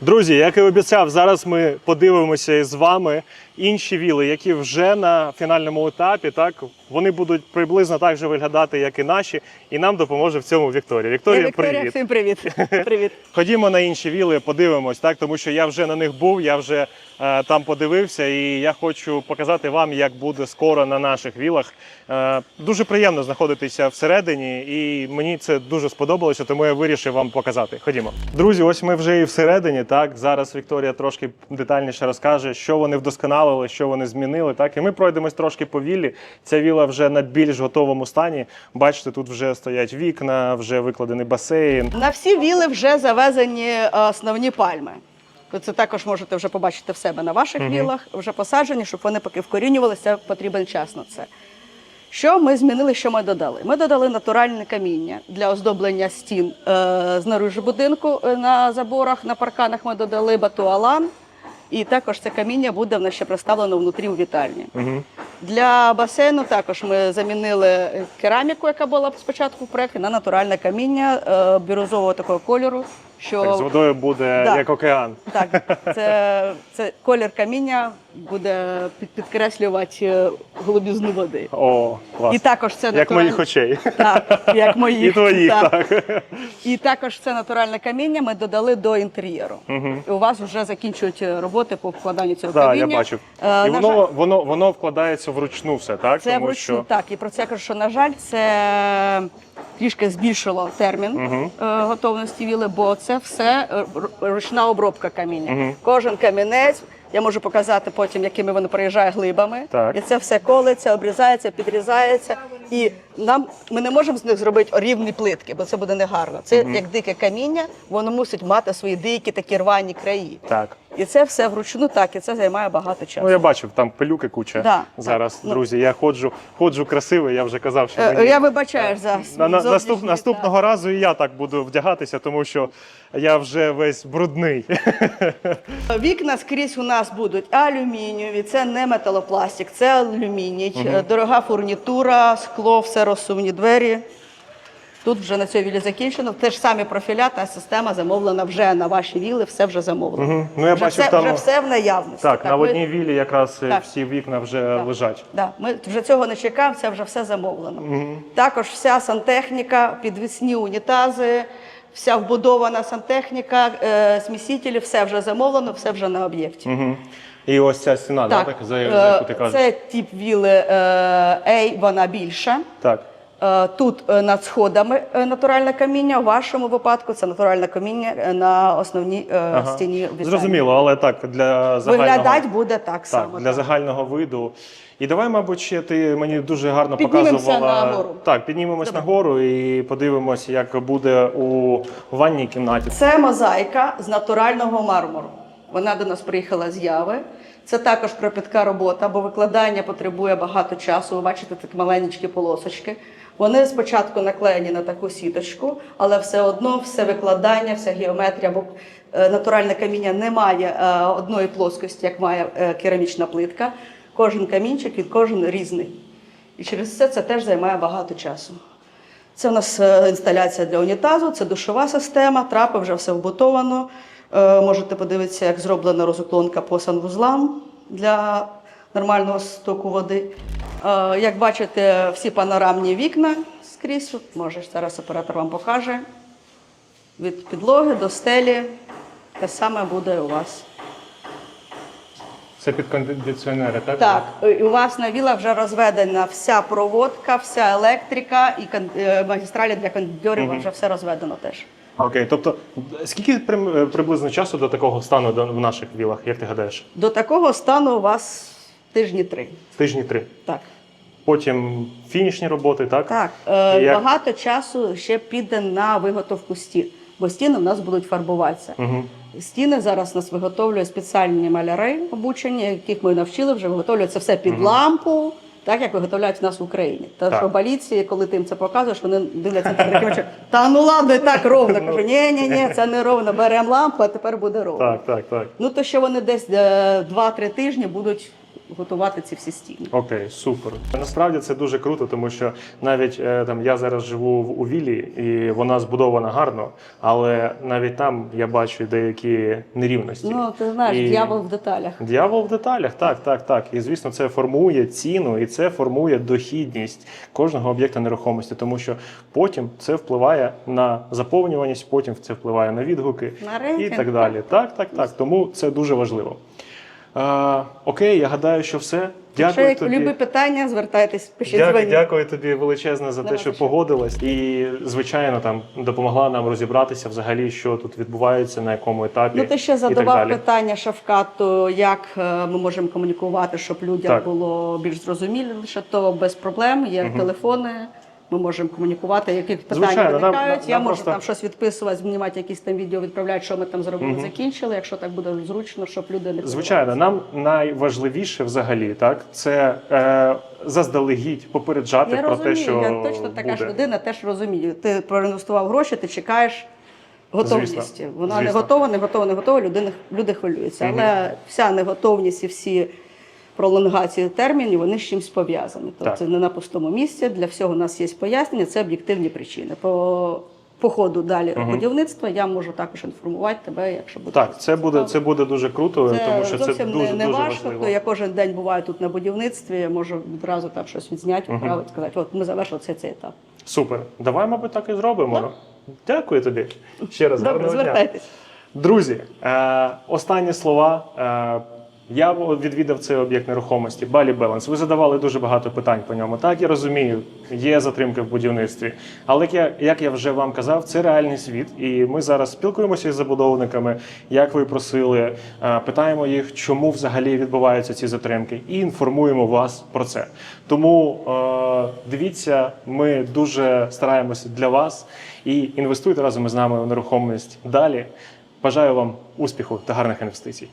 Друзі, як і обіцяв, зараз ми подивимося із вами інші віли, які вже на фінальному етапі. Так вони будуть приблизно так же виглядати, як і наші, і нам допоможе в цьому Вікторія. Вікторія, Вікторія, привіт. всім привіт. Привіт. Ходімо на інші віли, подивимось, так тому що я вже на них був, я вже е, там подивився, і я хочу показати вам, як буде скоро на наших вілах. Е, дуже приємно знаходитися всередині, і мені це дуже сподобалося, тому я вирішив вам показати. Ходімо, друзі. Ось ми вже і всередині. Так зараз Вікторія трошки детальніше розкаже, що вони вдосконалили, що вони змінили. Так, і ми пройдемось трошки повіллі. Ця віла вже на більш готовому стані. Бачите, тут вже стоять вікна, вже викладений басейн. На всі віли вже завезені е, основні пальми. Ви це також можете вже побачити в себе на ваших вілах, вже посаджені, щоб вони поки вкорінювалися, потрібен час на це. Що ми змінили, що ми додали? Ми додали натуральне каміння для оздоблення стін е, знаружи будинку е, на заборах, на парканах ми додали батуалан. І також це каміння буде в нас ще представлено внутрі у вітальні. Для басейну також ми замінили кераміку, яка була спочатку в проєкті, на натуральне каміння е, бірюзового такого кольору. Що Так, з водою буде Да. як океан. так, це, це колір каміння буде під, підкреслювати е, голубізну води. О, клас. І також це як моїх очей. Так, як мої. І твоїх, так. І також це натуральне каміння ми додали до інтер'єру. І у вас вже закінчують е, роботи по вкладанню цього Так, каміння. я бачив. Е, І на воно, жаль, воно, воно вкладається вручну все, так? Це Тому вручну що так. І про це я кажу, що на жаль, це трішки збільшило термін е, готовності віли, бо це все ручна обробка каміння. Кожен камінець. Я можу показати потім, якими вони проїжджає глибами. Так. І це все колиться, обрізається, підрізається. І нам ми не можемо з них зробити рівні плитки, бо це буде негарно. Це як дике каміння, воно мусить мати свої дикі такі рвані краї. так. І це все вручну так, і це займає багато часу. Ну я бачив, там пилюки куча. Да, Зараз, так. Ну. друзі, я ходжу, ходжу красивий, я вже казав, що Е, мені... Я вибачаю за на, на, наступ, наступного разу і я так буду вдягатися, тому що я вже весь брудний. Вікна скрізь у нас будуть алюмінієві, це не металопластик, це алюміній, е, дорога фурнітура, скло, все розсувні двері. Тут вже на цій вілі закінчено. Те ж самі профіля, та система замовлена вже на ваші віли, все вже замовлено. Мгм. Ну, я вже, бачив, все, там- вже все в наявності. так, на ми- одній вілі якраз е, Так. всі вікна вже Так. лежать. Да, ми вже цього не чекаємо, це вже все замовлено. Також вся сантехніка, підвісні унітази, вся вбудована сантехніка, е, смісителі, все вже замовлено, все вже на об'єкті. Мгм. І ось ця стіна, так, так, за, за яку ти е, кажеш. це тип віли е, A, вона більша. Так. Е, Тут е, над сходами е, натуральне каміння. У вашому випадку це натуральне каміння на основній Ага. стіні. вітальні. Зрозуміло, але так, для загального... Виглядати буде так Так, само. для так. загального виду. І давай, мабуть, ще ти мені дуже гарно Піднімемося показувала. нагору. Так, піднімемось нагору і подивимося, як буде у ванній кімнаті. Це мозаїка з натурального мармуру. Вона до нас приїхала з Яви. Це також кропітка робота, бо викладання потребує багато часу. Ви бачите такі маленькі полосочки. Вони спочатку наклеєні на таку сіточку, але все одно все викладання, вся геометрія, бо е, натуральне каміння не має е, одної плоскості, як має е, керамічна плитка. Кожен камінчик він кожен різний. І через це це теж займає багато часу. Це у нас інсталяція для унітазу, це душова система, трапи вже все вбутовано. Можете подивитися, як зроблена розуклонка по санвузлам для нормального стоку води. Е, Як бачите, всі панорамні вікна скрізь. Може, зараз оператор вам покаже. Від підлоги до стелі те саме буде у вас. Це під кондиціонери, так? Так, і у вас на вілах вже розведена вся проводка, вся електрика і е, магістралі для кондитерів вже все розведено теж. Окей, тобто скільки е, приблизно часу до такого стану в наших вілах, як ти гадаєш? До такого стану у вас тижні три. Тижні три. Так. Потім фінішні роботи, так? Так, е, Як? багато часу ще піде на виготовку стін, бо стіни в нас будуть фарбуватися. Угу. Стіни зараз нас виготовлюють спеціальні маляри обучені, яких ми навчили, вже виготовлюють це все під лампу, так як виготовляють в нас в Україні. Та Так. що баліці, коли ти їм це показуєш, вони дивляться так таким очима, та ну ладно, і так ровно. Кажу, ні, ні, ні, це не ровно. Беремо лампу, а тепер буде ровно. Так, так, так. Ну то що вони десь е, 2-3 тижні будуть готувати ці всі стіни. Окей, супер. Насправді це дуже круто, тому що навіть е, там я зараз живу в у віллі, і вона збудована гарно, але навіть там я бачу деякі нерівності. Ну ти знаєш, І- дьявол в деталях. Дьявол в деталях, так, так, так. І звісно, це формує ціну і це формує дохідність кожного об'єкта нерухомості, тому що потім це впливає на заповнюваність, потім це впливає на відгуки На і так далі. Так, так, так. Тому це дуже важливо. Е, окей, я гадаю, що все. Дякую як тобі. любі питання, звертайтесь, пишіть Дякую, дзвоніть. дякую тобі величезне за те, Нема що за що. погодилась, і звичайно там допомогла нам розібратися взагалі, що тут відбувається, на якому етапі. Ну, ти ще і так задавав далі. питання Шавкату, як е, ми можемо комунікувати, щоб людям Так. було більш зрозуміліше, то без проблем. Є телефони. Ми можемо комунікувати, які питання Звичайно, виникають. нам- Я нам можу просто- там щось відписувати, знімати якісь там відео, відправляти, що ми там зробили, закінчили. Якщо так буде зручно, щоб люди не Звичайно, нам найважливіше взагалі так це е, заздалегідь попереджати Я про розумію, те, що я точно така ж людина, теж розумію. Ти проінвестував гроші, ти чекаєш готовності. Звісно, Вона не готова, не готова, не готова, люди, люди хвилюються. Але вся неготовність і всі пролонгації термінів, вони з чимось пов'язані. Тобто Так. це не на пустому місці. Для всього у нас є пояснення, це об'єктивні причини. По, по ходу далі будівництва я можу також інформувати тебе, якщо буде. Так, це буде це буде дуже круто, Це тому що це зовсім дуже не, не дуже важко. важливо. То я кожен день буваю тут на будівництві, я можу відразу там щось відзняти, відправити, сказати, от ми завершили цей, цей етап. Супер. Давай, мабуть, так і зробимо. Дякую тобі ще раз. Добре, звертайтесь. Друзі, е, останні слова. Я відвідав цей об'єкт нерухомості Балі Беланс. Ви задавали дуже багато питань по ньому. Так, я розумію, є затримки в будівництві. Але як я, як я вже вам казав, це реальний світ, і ми зараз спілкуємося із забудовниками, як ви просили, е, питаємо їх, чому взагалі відбуваються ці затримки, і інформуємо вас про це. Тому е, дивіться, ми дуже стараємося для вас і інвестуйте разом із нами в нерухомість далі. Бажаю вам успіху та гарних інвестицій.